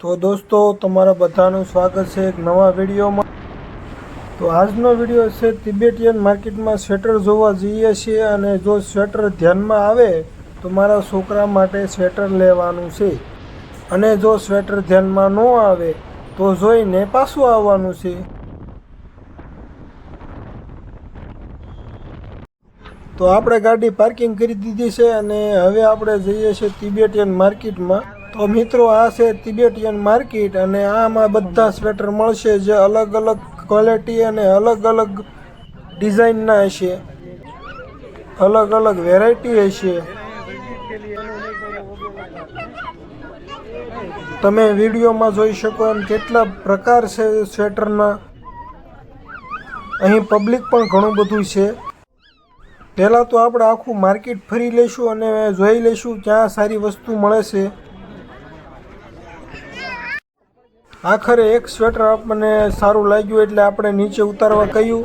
તો દોસ્તો, તમારા બધાનું સ્વાગત છે એક નવા વિડીયોમાં. તો આજનો વીડિયો છે તિબેટિયન માર્કેટમાં સ્વેટર જોવા જઈએ છીએ અને જો સ્વેટર ધ્યાનમાં આવે, તો મારા છોકરા માટે સ્વેટર લેવાનું છે. અને જો સ્વેટર ધ્યાનમાં ન આવે, તો જોઈને પાછું આવવાનું છે. તો આપણે ગાડી પાર્કિંગ કરી દીધી છે અને હવે આપણે જઈએ છીએ તિબેટિયન માર્કેટમાં. તો મિત્રો, આ છે તિબેટિયન માર્કેટ અને આમાં બધા સ્વેટર મળશે જે અલગ અલગ ક્વોલિટી અને અલગ અલગ ડિઝાઇનના હશે. અલગ અલગ વેરાયટી હશે. તમે વિડીયોમાં જોઈ શકો એમ કેટલા પ્રકાર છે સ્વેટરના અહીં પબ્લિક પણ ઘણું બધું છે. પહેલાં તો આપણે આખું માર્કેટ ફરી લઈશું અને જોઈ લઈશું ક્યાં સારી વસ્તુ મળે છે. આખરે એક સ્વેટર આપણને સારું લાગ્યું એટલે આપણે નીચે ઉતારવા કહ્યું.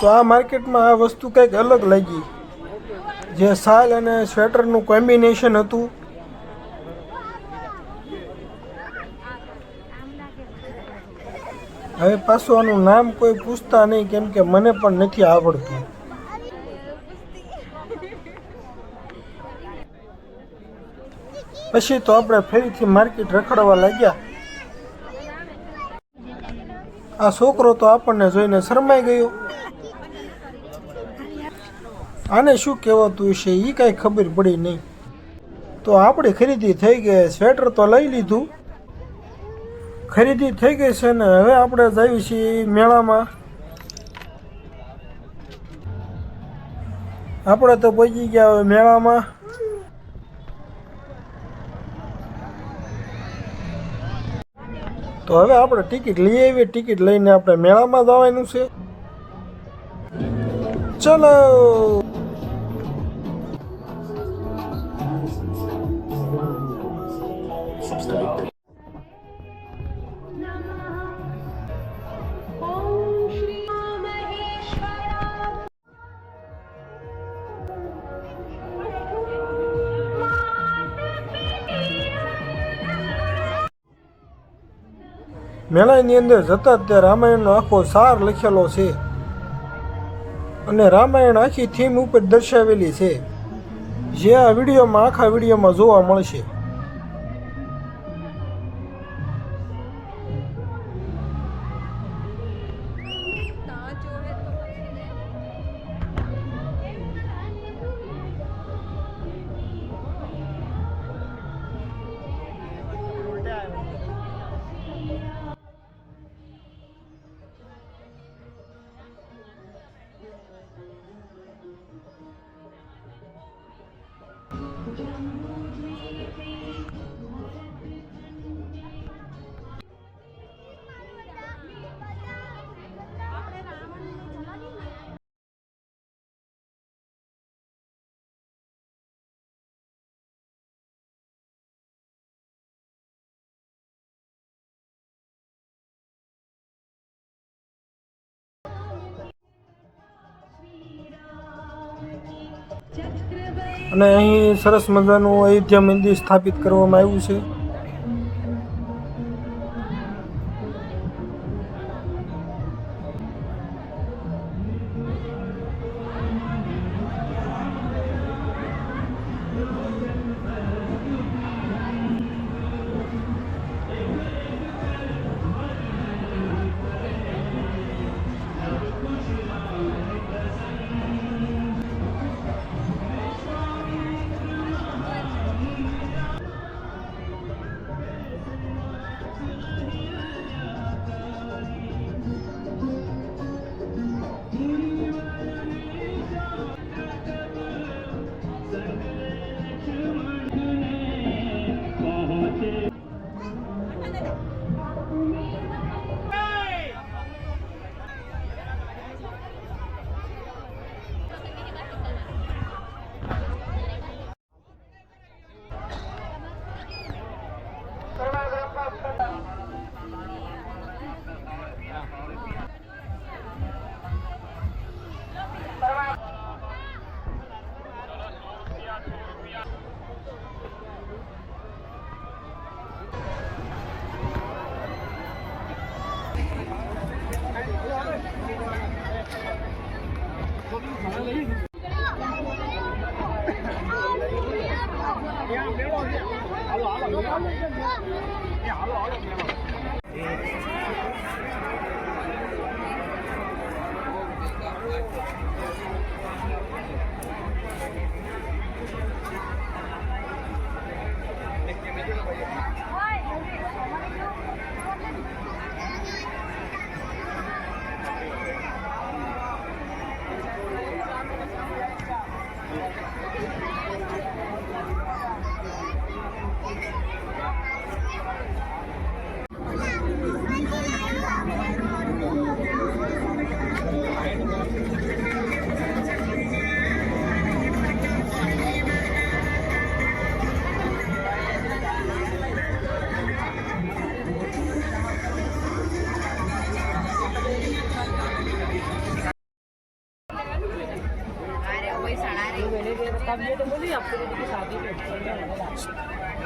તો આ માર્કેટમાં આ વસ્તુ કંઈક અલગ લાગી. જે સાલ અને સ્વેટરનું કોમ્બિનેશન હતું. હવે પાછું આનું નામ કોઈ પૂછતા નહીં, કેમ કે મને પણ નથી આવડતું. પછી તો આપણે ફરીથી માર્કેટ રખડવા લાગ્યા. આ છોકરો તો આપણને જોઈને શરમાઈ ગયો. આને શું કહેવાતું છે એ કાંઈ ખબર પડી નહીં. તો આપણી ખરીદી થઈ ગઈ, સ્વેટર તો લઈ લીધું. ખરીદી થઈ ગઈ છે ને હવે આપણે જઈએ છીએ મેળામાં. આપણે તો પહોંચી ગયા હવે મેળામાં. તો હવે આપણે ટિકિટ લઈ આવીએ. ટિકિટ લઈને આપણે મેળામાં જવાનું છે. ચલો! મેળાની અંદર જતા ત્યાં રામાયણનો આખો સાર લખેલો છે. અને રામાયણ આખી થીમ ઉપર દર્શાવેલી છે. જે આ વિડીયોમાં, આખા વિડીયોમાં જોવા મળશે. de amor. અને અહીં સરસ મજાનું અયોધ્યા મંદિર સ્થાપિત કરવામાં આવ્યું છે. 俩老两 lỗ. तब ये तो बोली आपको दीदी की शादी पे